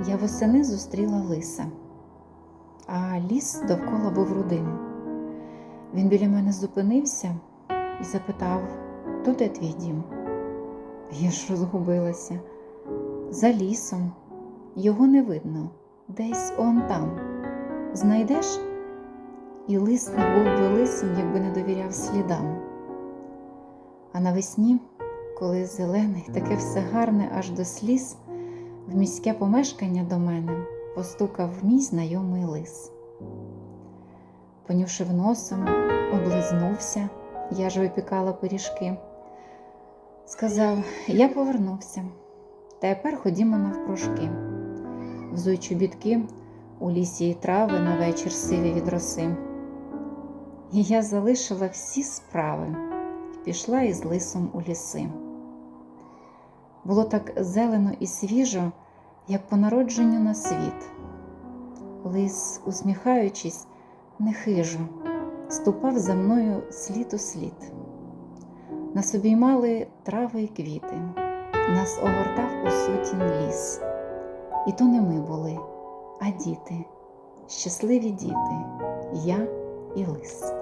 Я восени зустріла лиса, а ліс довкола був рудим. Він біля мене зупинився і запитав, то де твій дім? Я ж розгубилася. За лісом, його не видно, десь он там. Знайдеш? І лис не був би лисим, якби не довіряв слідам. А навесні, коли зелене, й таке все гарне аж до сліз, в міське помешкання до мене постукав мій знайомий лис. Понюшив носом, облизнувся, я ж випікала пиріжки. Сказав: Я повернувся. Тепер ходімо навпрошки. Взуй чобітки у лісі й трави на вечір сиві від роси. І я залишила всі справи і пішла із лисом у ліси. Було так зелено і свіжо, як по народженню на світ. Лис, усміхаючись, нехижо, ступав за мною слід у слід. Нас обіймали трави й квіти, нас огортав у сутін ліс. І то не ми були, а діти, щасливі діти, я і лис.